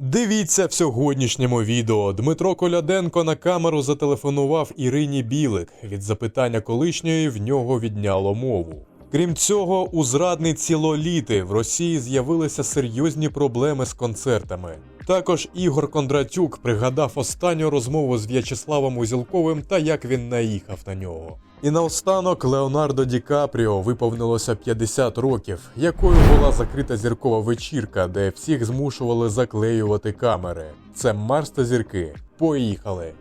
Дивіться в сьогоднішньому відео. Дмитро Коляденко на камеру зателефонував Ірині Білик. Від запитання колишньої в нього відняло мову. Крім цього, у зрадниці Лоліти в Росії з'явилися серйозні проблеми з концертами. Також Ігор Кондратюк пригадав останню розмову з В'ячеславом Узілковим та як він наїхав на нього. І наостанок Леонардо Ді Капріо виповнилося 50 років, якою була закрита зіркова вечірка, де всіх змушували заклеювати камери. Це Марс та зірки. Поїхали!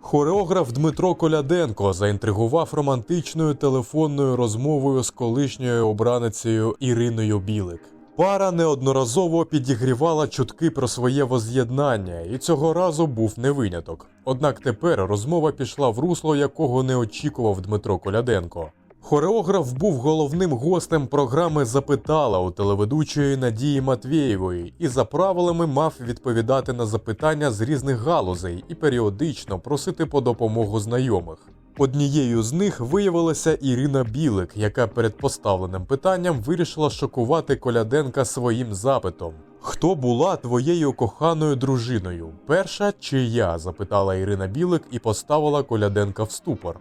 Хореограф Дмитро Коляденко заінтригував романтичною телефонною розмовою з колишньою обраницею Іриною Білик. Пара неодноразово підігрівала чутки про своє воз'єднання, і цього разу був не виняток. Однак тепер розмова пішла в русло, якого не очікував Дмитро Коляденко. Хореограф був головним гостем програми Запитала у телеведучої Надії Матвєєвої і за правилами мав відповідати на запитання з різних галузей і періодично просити по допомогу знайомих. Однією з них виявилася Ірина Білик, яка перед поставленим питанням вирішила шокувати Коляденка своїм запитом. Хто була твоєю коханою дружиною? Перша чи я? запитала Ірина Білик і поставила Коляденка в ступор.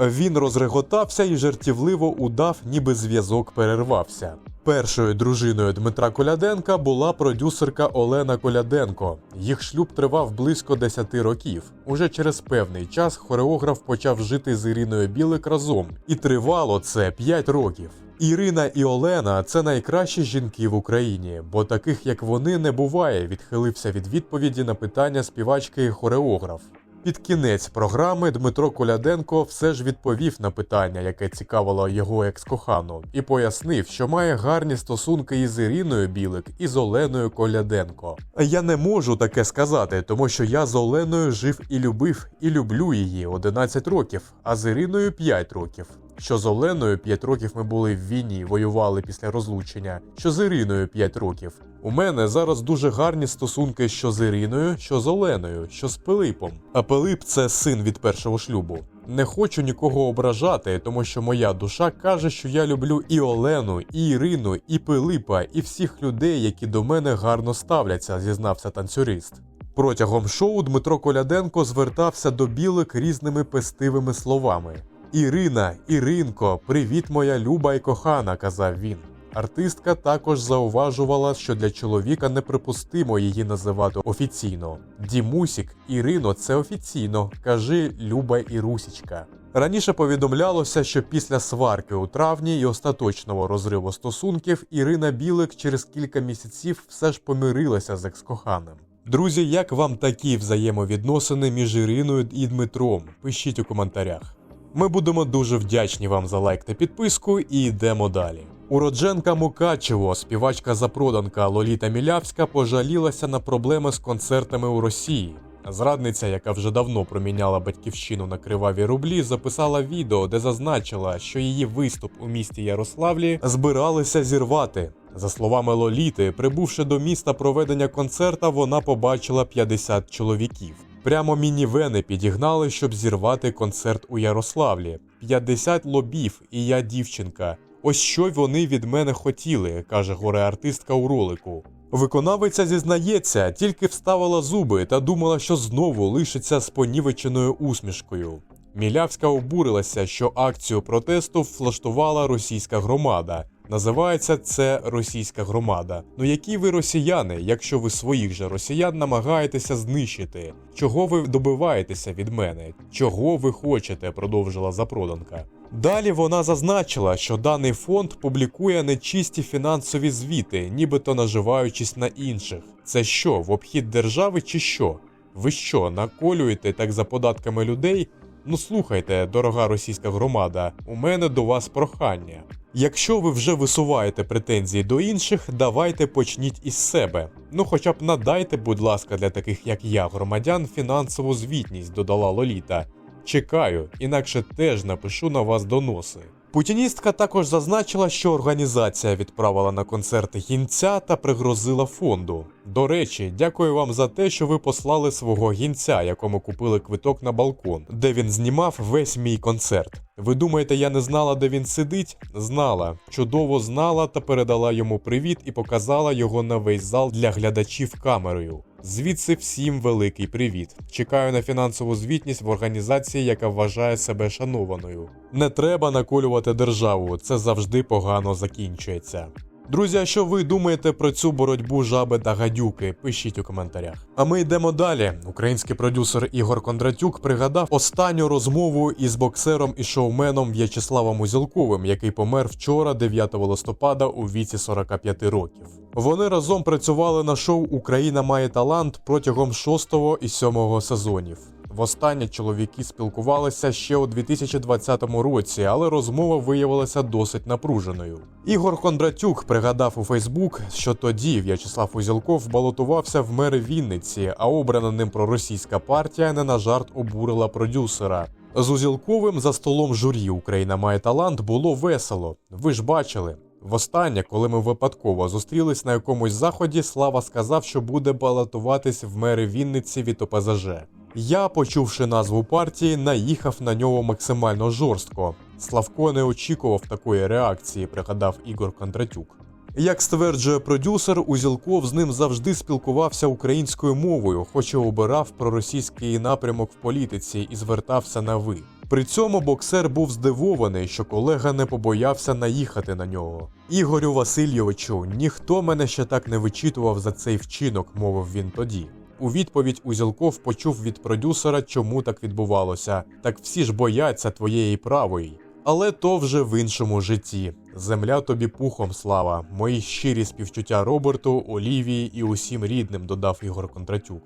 Він розреготався і жартівливо удав, ніби зв'язок перервався. Першою дружиною Дмитра Коляденка була продюсерка Олена Коляденко. Їх шлюб тривав близько 10 років. Уже через певний час хореограф почав жити з Іриною Білик разом, і тривало це 5 років. Ірина і Олена це найкращі жінки в Україні, бо таких як вони не буває. Відхилився від відповіді на питання співачки і хореограф. Під кінець програми Дмитро Коляденко все ж відповів на питання, яке цікавило його екс-кохану, і пояснив, що має гарні стосунки із Іриною Білик і з Оленою Коляденко. Я не можу таке сказати, тому що я з Оленою жив і любив, і люблю її 11 років, а з Іриною 5 років. Що з Оленою 5 років ми були в війні, воювали після розлучення, що з Іриною 5 років. У мене зараз дуже гарні стосунки що з Іриною, що з Оленою, що з Пилипом. А Пилип це син від першого шлюбу. Не хочу нікого ображати, тому що моя душа каже, що я люблю і Олену, і Ірину, і Пилипа, і всіх людей, які до мене гарно ставляться, зізнався танцюрист. Протягом шоу Дмитро Коляденко звертався до білик різними пестивими словами. Ірина, Іринко, привіт, моя люба і кохана, казав він. Артистка також зауважувала, що для чоловіка неприпустимо її називати офіційно. Дімусік, Ірино, це офіційно. Кажи Люба і Русічка. Раніше повідомлялося, що після сварки у травні і остаточного розриву стосунків Ірина Білик через кілька місяців все ж помирилася з екс-коханим. Друзі, як вам такі взаємовідносини між Іриною і Дмитром? Пишіть у коментарях. Ми будемо дуже вдячні вам за лайк та підписку і йдемо далі. Уродженка Мукачево, співачка запроданка Лоліта Мілявська, пожалілася на проблеми з концертами у Росії. Зрадниця, яка вже давно проміняла батьківщину на криваві рублі, записала відео, де зазначила, що її виступ у місті Ярославлі збиралися зірвати. За словами Лоліти, прибувши до міста проведення концерта, вона побачила 50 чоловіків. Прямо мінівени підігнали, щоб зірвати концерт у Ярославлі. 50 лобів, і я дівчинка. Ось що вони від мене хотіли, каже горе-артистка у ролику. Виконавиця зізнається, тільки вставила зуби та думала, що знову лишиться з понівеченою усмішкою. Мілявська обурилася, що акцію протесту влаштувала російська громада. Називається це російська громада. Ну які ви росіяни, якщо ви своїх же росіян намагаєтеся знищити? Чого ви добиваєтеся від мене? Чого ви хочете? продовжила запроданка. Далі вона зазначила, що даний фонд публікує нечисті фінансові звіти, нібито наживаючись на інших. Це що, в обхід держави чи що? Ви що, наколюєте так за податками людей? Ну слухайте, дорога російська громада, у мене до вас прохання. Якщо ви вже висуваєте претензії до інших, давайте почніть із себе. Ну хоча б надайте, будь ласка, для таких як я, громадян, фінансову звітність, додала Лоліта. Чекаю, інакше теж напишу на вас доноси. Путіністка також зазначила, що організація відправила на концерти гінця та пригрозила фонду. До речі, дякую вам за те, що ви послали свого гінця, якому купили квиток на балкон, де він знімав весь мій концерт. Ви думаєте, я не знала, де він сидить? Знала, чудово знала та передала йому привіт і показала його на весь зал для глядачів камерою. Звідси всім великий привіт. Чекаю на фінансову звітність в організації, яка вважає себе шанованою. Не треба наколювати державу, це завжди погано закінчується. Друзі, а що ви думаєте про цю боротьбу жаби та гадюки? Пишіть у коментарях. А ми йдемо далі. Український продюсер Ігор Кондратюк пригадав останню розмову із боксером і шоуменом В'ячеславом Узілковим, який помер вчора, 9 листопада, у віці 45 років. Вони разом працювали на шоу Україна має талант протягом 6 і 7 сезонів. Востаннє чоловіки спілкувалися ще у 2020 році, але розмова виявилася досить напруженою. Ігор Кондратюк пригадав у Фейсбук, що тоді В'ячеслав Узілков балотувався в мери Вінниці, а обрана ним проросійська партія не на жарт обурила продюсера. З Узілковим за столом журі Україна має талант було весело. Ви ж бачили. Востаннє, коли ми випадково зустрілись на якомусь заході, Слава сказав, що буде балотуватись в мери Вінниці від ОПЗЖ. Я, почувши назву партії, наїхав на нього максимально жорстко. Славко не очікував такої реакції, пригадав Ігор Кондратюк. Як стверджує продюсер, Узілков з ним завжди спілкувався українською мовою, хоч і обирав проросійський напрямок в політиці і звертався на ви. При цьому боксер був здивований, що колега не побоявся наїхати на нього. Ігорю Васильовичу, ніхто мене ще так не вичитував за цей вчинок, мовив він тоді. У відповідь Узілков почув від продюсера, чому так відбувалося. Так всі ж бояться твоєї правої. Але то вже в іншому житті. Земля тобі пухом слава. Мої щирі співчуття Роберту, Олівії і усім рідним, додав Ігор Кондратюк.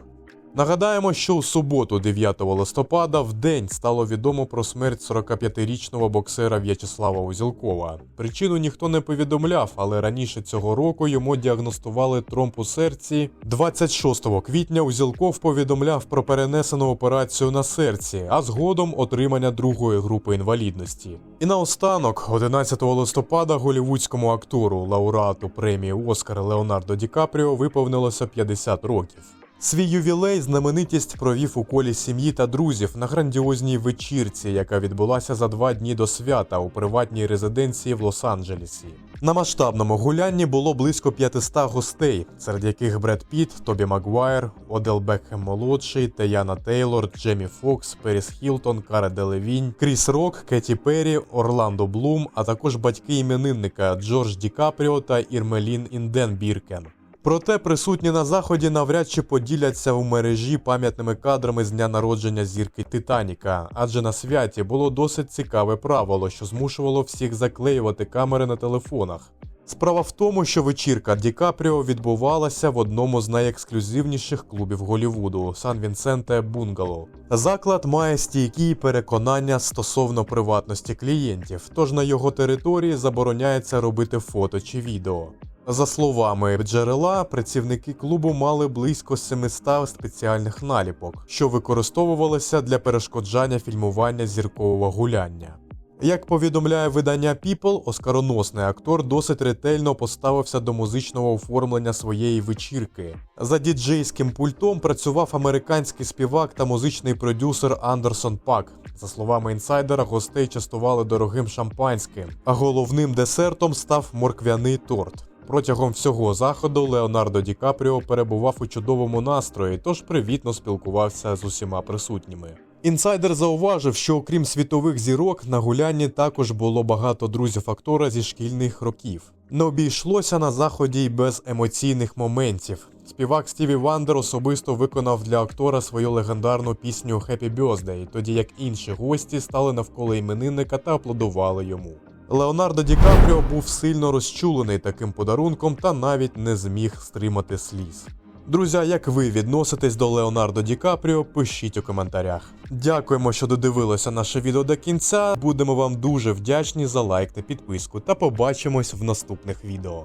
Нагадаємо, що у суботу, 9 листопада, в день стало відомо про смерть 45-річного боксера В'ячеслава Узілкова. Причину ніхто не повідомляв, але раніше цього року йому діагностували тромб у серці. 26 квітня Узілков повідомляв про перенесену операцію на серці, а згодом отримання другої групи інвалідності. І наостанок, 11 листопада, голівудському актору, лауреату премії Оскар Леонардо Ді Капріо виповнилося 50 років. Свій ювілей знаменитість провів у колі сім'ї та друзів на грандіозній вечірці, яка відбулася за два дні до свята у приватній резиденції в Лос-Анджелесі. На масштабному гулянні було близько 500 гостей, серед яких Бред Піт, Тобі Магуайр, Одел Бекхем молодший, Теяна Тейлор, Джемі Фокс, Періс Хілтон, Кара Делевінь, Кріс Рок, Кеті Перрі, Орландо Блум, а також батьки іменинника Джордж Ді Капріо та Ірмелін Інден Біркен. Проте присутні на заході навряд чи поділяться у мережі пам'ятними кадрами з дня народження зірки Титаніка, адже на святі було досить цікаве правило, що змушувало всіх заклеювати камери на телефонах. Справа в тому, що вечірка Ді Капріо відбувалася в одному з найексклюзивніших клубів Голівуду Сан Вінсенте Бунгало. Заклад має стійкі переконання стосовно приватності клієнтів, тож на його території забороняється робити фото чи відео. За словами джерела, працівники клубу мали близько 700 спеціальних наліпок, що використовувалися для перешкоджання фільмування зіркового гуляння. Як повідомляє видання People, оскароносний актор досить ретельно поставився до музичного оформлення своєї вечірки. За діджейським пультом працював американський співак та музичний продюсер Андерсон Пак. За словами інсайдера, гостей частували дорогим шампанським, а головним десертом став морквяний торт. Протягом всього заходу Леонардо Ді Капріо перебував у чудовому настрої, тож привітно спілкувався з усіма присутніми. Інсайдер зауважив, що окрім світових зірок, на гулянні також було багато друзів актора зі шкільних років. Не обійшлося на заході й без емоційних моментів. Співак Стіві Вандер особисто виконав для актора свою легендарну пісню «Happy Birthday», тоді як інші гості стали навколо іменинника та аплодували йому. Леонардо Ді Капріо був сильно розчулений таким подарунком та навіть не зміг стримати сліз. Друзі, як ви відноситесь до Леонардо Ді Капріо, пишіть у коментарях. Дякуємо, що додивилися наше відео до кінця. Будемо вам дуже вдячні за лайк та підписку, та побачимось в наступних відео.